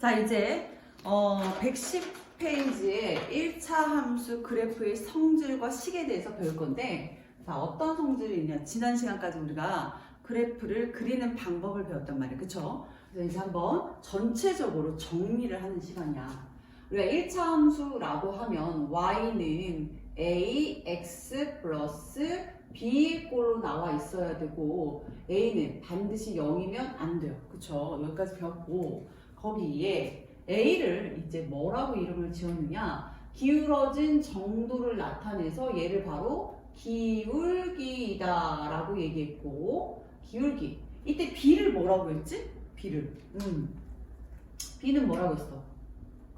자, 이제 어, 110페이지에 1차 함수 그래프의 성질과 식에 대해서 배울 건데 자, 어떤 성질이 있냐? 지난 시간까지 우리가 그래프를 그리는 방법을 배웠단 말이에요. 그쵸? 그래서 이제 한번 전체적으로 정리를 하는 시간이야. 우리가 1차 함수라고 하면 y는 ax 플러스 b 꼴로 나와 있어야 되고 a는 반드시 0이면 안 돼요. 그쵸? 여기까지 배웠고 거기에 a를 이제 뭐라고 이름을 지었느냐 기울어진 정도를 나타내서 얘를 바로 기울기다 라고 얘기했고 기울기 이때 b를 뭐라고 했지? b를 음 b는 뭐라고 했어?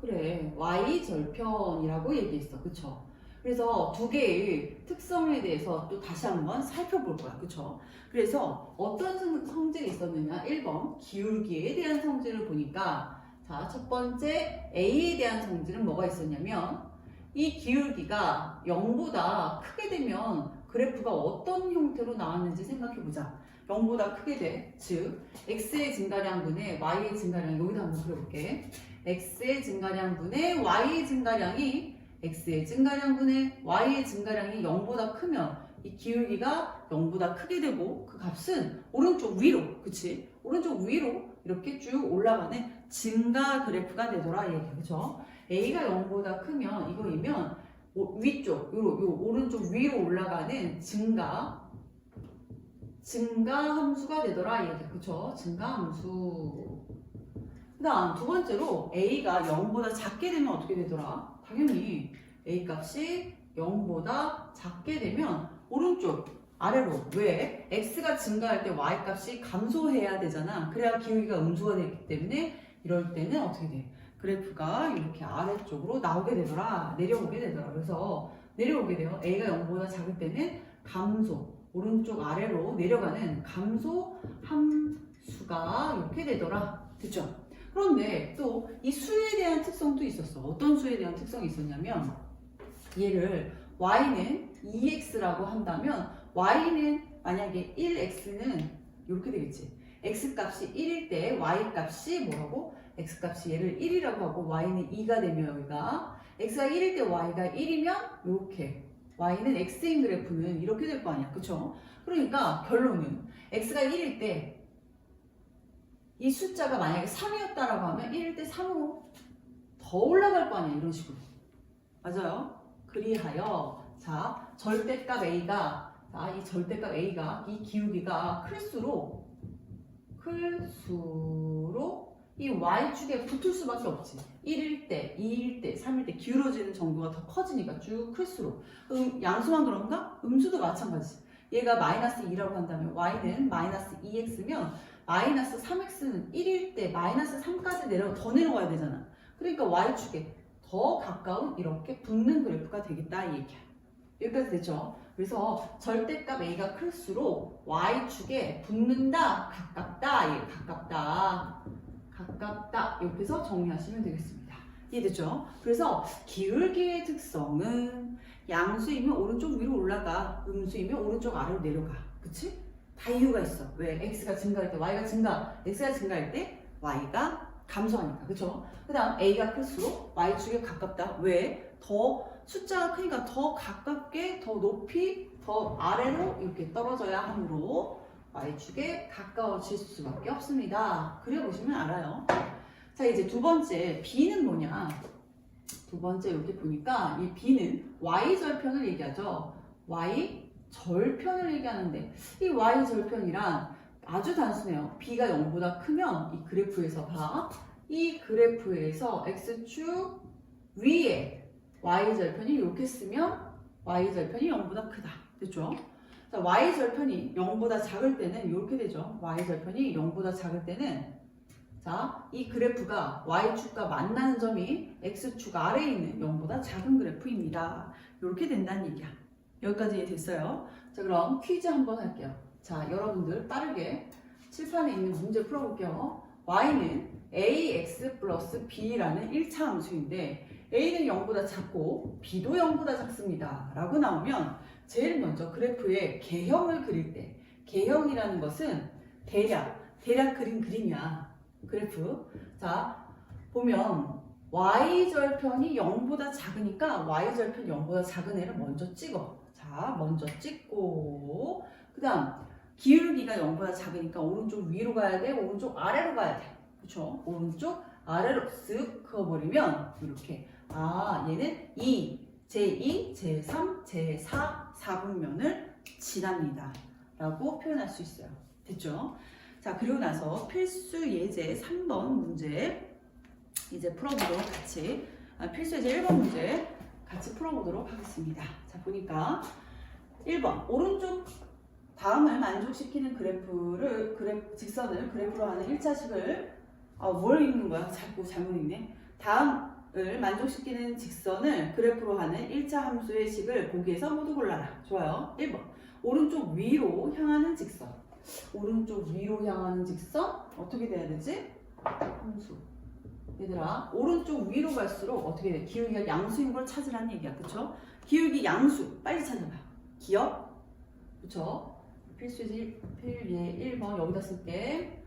그래 y 절편이라고 얘기했어 그쵸? 그래서 두 개의 특성에 대해서 또 다시 한번 살펴볼 거야 그쵸? 그래서 어떤 성- 성질이 있었느냐 1번 기울기에 대한 성질을 보니까 자 첫 번째 a에 대한 성질은 뭐가 있었냐면 이 기울기가 0보다 크게 되면 그래프가 어떤 형태로 나왔는지 생각해 보자 0보다 크게 돼. 즉 x의 증가량분의 y의 증가량 여기다 한번 그려볼게 x의 증가량분의 y의 증가량이 x의 증가량분의 y의 증가량이 0보다 크면 이 기울기가 0보다 크게 되고 그 값은 오른쪽 위로 그치? 오른쪽 위로 이렇게 쭉 올라가는 증가 그래프가 되더라 이 얘기야 그쵸 a가 0보다 크면 이거이면 오- 위쪽 요, 요 오른쪽 위로 올라가는 증가 증가 함수가 되더라 이 얘기야 그쵸? 증가 함수. 그 다음 두 번째로 a가 0보다 작게 되면 어떻게 되더라 당연히 a 값이 0보다 작게 되면 오른쪽 아래로 왜 x가 증가할 때 y 값이 감소해야 되잖아. 그래야 기울기가 음수가 되기 때문에 이럴 때는 어떻게 돼? 그래프가 이렇게 아래쪽으로 나오게 되더라. 내려오게 되더라. 그래서 내려오게 돼요. A가 0보다 작을 때는 감소. 오른쪽 아래로 내려가는 감소 함수가 이렇게 되더라. 됐죠 그런데 또 이 수에 대한 특성도 있었어 어떤 수에 대한 특성이 있었냐면 얘를 y는 2x라고 한다면 y는 만약에 1x는 이렇게 되겠지 x 값이 1일 때 y 값이 뭐라고? x 값이 얘를 1이라고 하고 y는 2가 되면 여기가 x가 1일 때 y가 1이면 이렇게 y는 x인 그래프는 이렇게 될 거 아니야 그쵸? 그러니까 결론은 x가 1일 때 이 숫자가 만약에 3이었다라고 하면 1일 때 3으로 더 올라갈 거 아니야 이런 식으로 맞아요? 그리하여 자 절대값 a가 자 이 절대값 a가 이 기울기가 클수록 클수록 이 y축에 붙을 수밖에 없지 1일 때, 2일 때, 3일 때 기울어지는 정도가 더 커지니까 쭉 클수록 음, 양수만 그런가? 음수도 마찬가지 얘가 마이너스 2라고 한다면 y는 마이너스 2x면 마이너스 3x는 1일 때 마이너스 3까지 내려 더 내려가야 되잖아 그러니까 y축에 더 가까운 이렇게 붙는 그래프가 되겠다 이 얘기야. 여기까지 됐죠? 그래서 절대값 a가 클수록 y축에 붙는다, 가깝다, 예, 가깝다, 가깝다 해서 정리하시면 되겠습니다. 이해됐죠? 그래서 기울기의 특성은 양수이면 오른쪽 위로 올라가, 음수이면 오른쪽 아래로 내려가. 그치? 다 이유가 있어. 왜? x가 증가할 때, y가 증가, x가 증가할 때 y가 감소하니까. 그쵸? 그 다음 a가 클수록 y축에 가깝다. 왜? 더 숫자가 크니까 더 가깝게 더 높이 더 아래로 이렇게 떨어져야 하므로 y축에 가까워질 수밖에 없습니다. 그려보시면 알아요. 자 이제 두 번째 b는 뭐냐? 두 번째 이렇게 보니까 이 b는 y 절편을 얘기하죠. y 절편을 얘기하는데 이 y 절편이란 아주 단순해요. b가 0보다 크면 이 그래프에서 봐. 이 그래프에서 x축 위에 y절편이 이렇게 쓰면 y절편이 0보다 크다. 됐죠? 자, y절편이 0보다 작을 때는 이렇게 되죠. y절편이 0보다 작을 때는 자, 이 그래프가 y축과 만나는 점이 x축 아래에 있는 0보다 작은 그래프입니다. 이렇게 된다는 얘기야. 여기까지 됐어요. 자, 그럼 퀴즈 한번 할게요. 자, 여러분들 빠르게 칠판에 있는 문제 풀어볼게요. y는 ax 플러스 b라는 1차 함수인데 a는 0보다 작고 b도 0보다 작습니다. 라고 나오면 제일 먼저 그래프의 개형을 그릴 때 개형이라는 것은 대략, 대략 그린 그림이야. 그래프. 자, 보면 y절편이 0보다 작으니까 y절편 0보다 작은 애를 먼저 찍어. 자, 먼저 찍고 그 다음 기울기가 0보다 작으니까 오른쪽 위로 가야 돼, 오른쪽 아래로 가야 돼. 그쵸? 오른쪽 아래로 쓱 그어버리면 이렇게 아 얘는 2, 제2, 제3, 제4, 4분면을 지납니다. 라고 표현할 수 있어요. 됐죠? 자, 그리고 나서 필수 예제 3번 문제 이제 풀어보도록 같이 아, 필수 예제 1번 문제 같이 풀어보도록 하겠습니다. 자, 보니까 1번 오른쪽 다음을 만족시키는 그래프를 그래 직선을 그래프로 하는 1차식을 아, 뭘 읽는 거야? 자꾸 잘못 읽네. 다음을 만족시키는 직선을 그래프로 하는 1차 함수의 식을 보기에서 모두 골라라. 좋아요. 1번. 오른쪽 위로 향하는 직선. 오른쪽 위로 향하는 직선 어떻게 돼야 되지? 함수. 얘들아, 오른쪽 위로 갈수록 어떻게 돼? 기울기가 양수인 걸 찾으라는 얘기야. 그쵸? 기울기 양수. 빨리 찾아봐. 기억. 그쵸? 필수지 필예 1번 여기다 쓸게.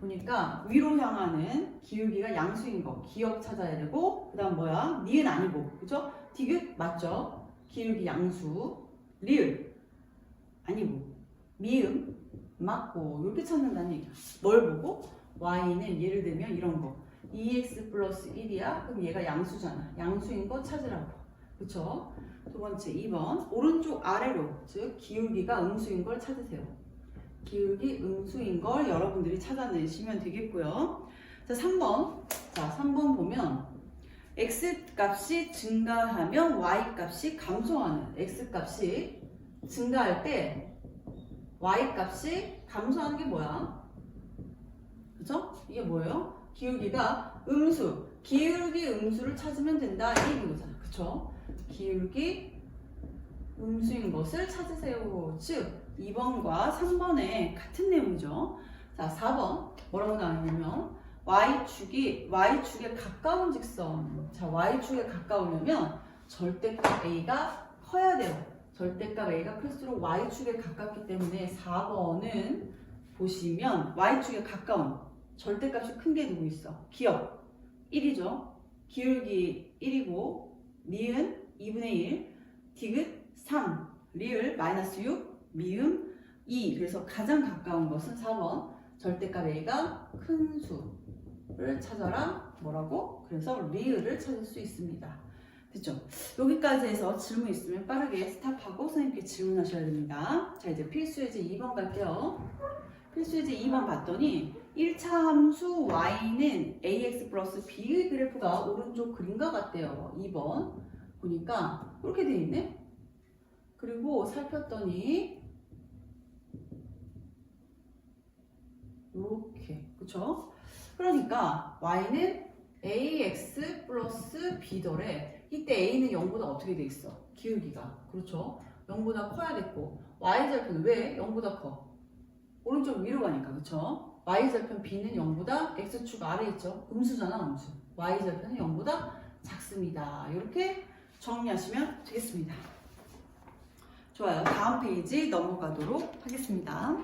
보니까 위로 향하는 기울기가 양수인 거 기억 찾아야 되고 그 다음 뭐야 니은 아니고 그죠 디귿 맞죠 기울기 양수 리을 아니고 미음 맞고 이렇게 찾는다는 얘기야 뭘 보고 y는 예를 들면 이런 거 2x 플러스 1이야 그럼 얘가 양수잖아 양수인 거 찾으라고 그쵸 두 번째 2번 오른쪽 아래로 즉 기울기가 음수인 걸 찾으세요 기울기 음수인 걸 여러분들이 찾아내시면 되겠고요. 자, 3번. 자, 3번 보면 x 값이 증가하면 y 값이 감소하는 x 값이 증가할 때 y 값이 감소하는 게 뭐야? 그죠? 이게 뭐예요? 기울기가 음수. 기울기 음수를 찾으면 된다. 이 얘기인 거잖아. 그쵸? 기울기 음수인 것을 찾으세요. 즉, 2번과 3번의 같은 내용이죠. 자, 4번 뭐라고 나왔냐면 y축이 y축에 가까운 직선. 자, y축에 가까우려면 절대값 a가 커야 돼요. 절대값 a가 클수록 y축에 가깝기 때문에 4번은 보시면 y축에 가까운 절대값이 큰 게 누구 있어? 기억 1이죠. 기울기 1이고 니은 2분의 1, 디귿 3, 리을 마이너스 6, 미음 2 그래서 가장 가까운 것은 4번 절대값 a가 큰 수를 찾아라 뭐라고? 그래서 리을을 찾을 수 있습니다 됐죠? 여기까지 해서 질문 있으면 빠르게 스탑하고 선생님께 질문하셔야 됩니다 자 이제 필수예제 2번 갈게요 필수예제 2번 봤더니 1차 함수 y는 ax 플러스 b의 그래프가 오른쪽 그림과 같대요 2번 보니까 이렇게 돼 있네 그리고 살폈더니 이렇게 그쵸? 그러니까 y는 ax 플러스 b더래 이때 a는 0보다 어떻게 돼 있어? 기울기가 그렇죠? 0보다 커야 됐고 y절편 왜 0보다 커? 오른쪽 위로 가니까 그쵸? Y절편 b는 0보다 x축 아래 있죠? 음수잖아 음수. y절편은 0보다 작습니다. 이렇게 정리하시면 되겠습니다. 좋아요. 다음 페이지 넘어가도록 하겠습니다